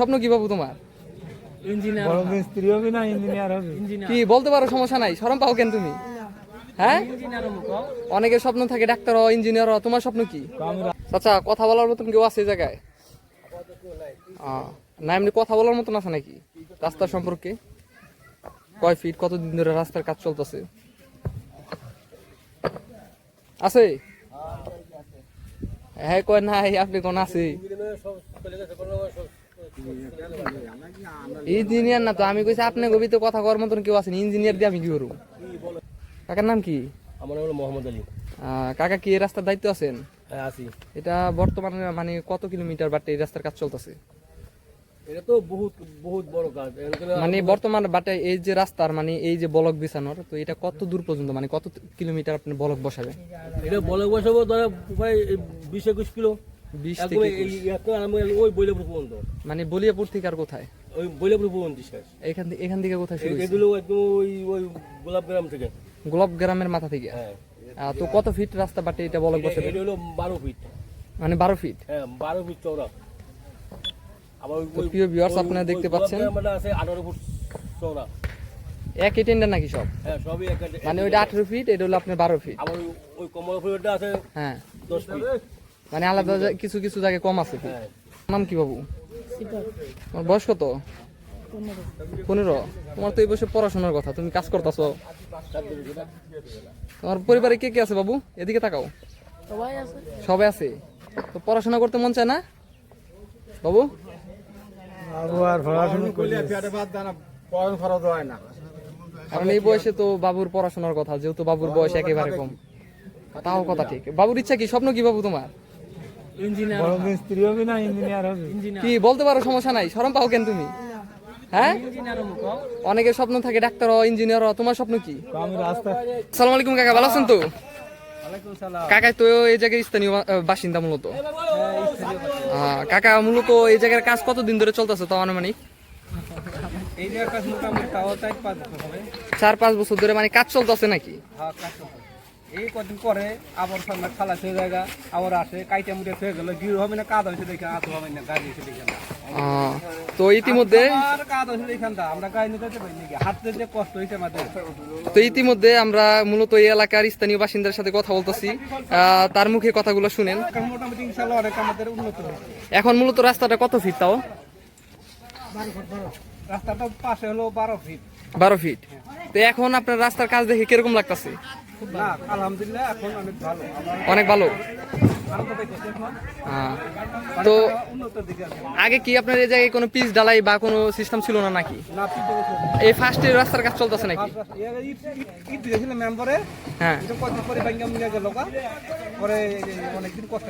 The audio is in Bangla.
স্বপ্ন কি বাবু তোমার? কি বলতে পারো সমস্যা নাই? শরম পাও কেন তুমি? হ্যাঁ? অনেকের স্বপ্ন থাকে ডাক্তার হওয়া ইঞ্জিনিয়ার হওয়া তোমার স্বপ্ন কি? আচ্ছা কথা বলার মতন কেউ আছে জায়গায়? আহ, না এমনি কথা বলার মতন আছে নাকি? রাস্তার সম্পর্কে? কয় ফিট কতদিন ধরে রাস্তার কাজ চলতেছে? আছে? হ্যাঁ কয় নাই আপনি কোন আছে ইঞ্জিনিয়ার না তো আমি কইছি আপনি গবিতে কথা করার মতন কেউ আছেন ইঞ্জিনিয়ার দিয়ে আমি কি করব? কাকার নাম কি? আমার নাম হলো মোহাম্মদ আলী। কাকা কি এই রাস্তার দায়িত্ব আছেন? হ্যাঁ আছি। এটা বর্তমানে মানে কত কিলোমিটার বাটে এই রাস্তার কাজ চলতেছে? এটা তো বহুত বহুত বড় কাজ। মানে বর্তমান বাটে এই যে রাস্তার মানে এই যে বলক বিছানোর তো এটা কত দূর পর্যন্ত মানে কত কিলোমিটার আপনি বলক বসাবেন? এটা বলে বসাবো ধরো প্রায় বিশ একুশ কিলো। মানে বলিয়াপুর থেকে আর কোথায়? ওই পর্যন্ত শেষ। এখান থেকে এখান থেকে কোথায় শুরু? এগুলো একদম ওই ওই গোলাপ গ্রাম থেকে। গোলাপ গ্রামের মাথা থেকে? হ্যাঁ। তো কত ফিট রাস্তা বাটে এটা বসাবে এটা হলো বারো ফিট মানে বারো ফিট হ্যাঁ বারো ফিট চওড়া। আবার ওই- প্রিয় viewers, আপনারা দেখতে পাচ্ছেন। আছে ফুট চওড়া। একই টেন্ডার নাকি সব? হ্যাঁ সবই এক মানে ওইটা আঠেরো ফিট এটা হলো আপনার বারো ফিট আবার ওই- আছে হ্যাঁ। দশ ফিট মানে আলাদা কিছু কিছু জায়গায় কম আছে হ্যাঁ। নাম কি বাবু? তোমার বয়স কত? পনেরো। তোমার তো এই বয়সে পড়াশোনার কথা তুমি কাজ করতেছো। তোমার পরিবারে কে কে আছে বাবু? এদিকে তাকাও। সবাই আছে। তো পড়াশোনা করতে মন চায় না? বাবু? কারণ এই বয়সে তো বাবুর পড়াশোনার কথা যেহেতু বাবুর বয়স একেবারে কম। তাও কথা ঠিক। বাবুর ইচ্ছা কি? স্বপ্ন কি বাবু তোমার? বড় মিস্ত্রি হবে না ইঞ্জিনিয়ার হবে? কি বলতে পারো সমস্যা নাই। শরম পাও কেন তুমি? হ্যাঁ? অনেকের স্বপ্ন থাকে ডাক্তার ইঞ্জিনিয়ার তোমার স্বপ্ন কি? আমি রাস্তা সালাম আলাইকুম কাকা ভালো আছেন তো? কাকা তো এই জায়গায় স্থানীয় বাসিন্দা মূলত? আহ, কাকা মূলত এই জায়গার কাজ কতদিন ধরে চলতেছে তাও আনুমানিক? চার পাঁচ বছর হবে। চার পাঁচ বছর ধরে মানে কাজ চলতেছে নাকি? হ্যাঁ। এই কদিন পরে আবার সামনে খালা হয়ে জায়গা আবার আসে কাইটা মুটে হয়ে গেল গির হবে না কাদ হয়েছে দেখে আতো হবে না গাড়ি এসে দেখে তো ইতিমধ্যে হয়েছে তা হয়েছে ইতিমধ্যে আমরা মূলত এই এলাকার স্থানীয় বাসিন্দার সাথে কথা বলতেছি। তার মুখে কথাগুলো শুনেন। এখন মূলত রাস্তাটা কত ফিট তাও? রাস্তাটা পাশে হলো বারো ফিট বারো ফিট তো এখন আপনার রাস্তার কাজ দেখে কীরকম লাগতেছে? আলহামদুলিল্লাহ এখন অনেক ভালো। অনেক এখন। আহ, তো আগে কি আপনার এই জায়গায় কোনো পিচ ঢালাই বা কোনো সিস্টেম ছিল না নাকি? এই ফার্স্টে রাস্তার কাজ চলতেছে নাকি? হ্যাঁ। পরে অনেকদিন কষ্ট